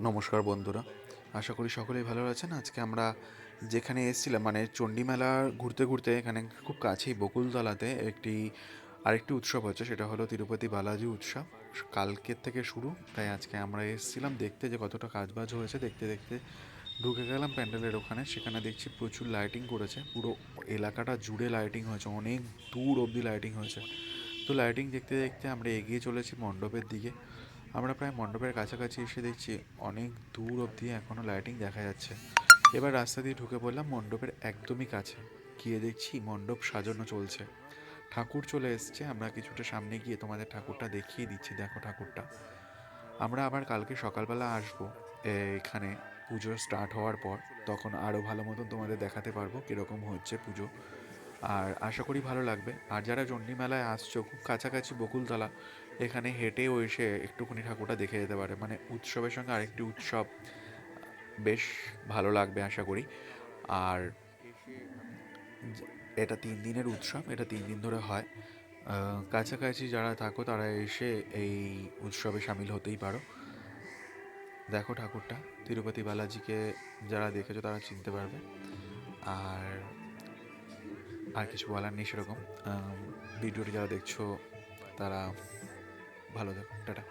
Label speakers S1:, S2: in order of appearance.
S1: নমস্কার বন্ধুরা, আশা করি সকলেই ভালো আছেন। আজকে আমরা যেখানে এসেছিলাম মানে চণ্ডীমেলা ঘুরতে ঘুরতে, এখানে খুব কাছেই বকুলতলাতে একটি আরেকটি উৎসব হচ্ছে, সেটা হলো তিরুপতি বালাজি উৎসব। কালকের থেকে শুরু, তাই আজকে আমরা এসেছিলাম। দেখতে যে কতটা কাজবাজ হয়েছে, দেখতে দেখতে ঢুকে গেলাম প্যান্ডেলের ওখানে। সেখানে দেখছি প্রচুর লাইটিং করেছে, পুরো এলাকাটা জুড়ে লাইটিং হয়েছে, অনেক দূর অবধি লাইটিং হয়েছে। তো লাইটিং দেখতে দেখতে আমরা এগিয়ে চলেছি মণ্ডপের দিকে। আমরা প্রায় মণ্ডপের কাছাকাছি এসে দেখছি অনেক দূর অবধি এখনও লাইটিং দেখা যাচ্ছে। এবার রাস্তা দিয়ে ঢুকে পড়লাম মণ্ডপের একদমই কাছে। গিয়ে দেখছি মণ্ডপ সাজানো চলছে। ঠাকুর চলে এসছে, আমরা কিছুটা সামনে গিয়ে তোমাদের ঠাকুরটা দেখিয়ে দিচ্ছি। দেখো ঠাকুরটা। আমরা আবার কালকে সকালবেলা আসব। এখানে পুজো স্টার্ট হওয়ার পর তখন আরও ভালো মতন তোমাদের দেখাতে পারব কীরকম হচ্ছে পুজো। আর আশা করি ভালো লাগবে। আর যারা চণ্ডী মেলায় আসছো, খুব কাছাকাছি বকুলতলা এখানে হেঁটেও এসে একটুখানি ঠাকুরটা দেখে যেতে পারে। মানে উৎসবের সঙ্গে আরেকটি উৎসব বেশ ভালো লাগবে আশা করি। আর এটা তিন দিনের উৎসব, এটা তিন দিন ধরে হয়। কাছাকাছি যারা থাকো তারা এসে এই উৎসবে সামিল হতেই পারো। দেখো ঠাকুরটা, তিরুপতি বালাজিকে যারা দেখেছ তারা চিনতে পারবে। আর আর কিছু বলার নেই সেরকম। ভিডিওটি যারা দেখছ তারা ভালো থাকো টাটা।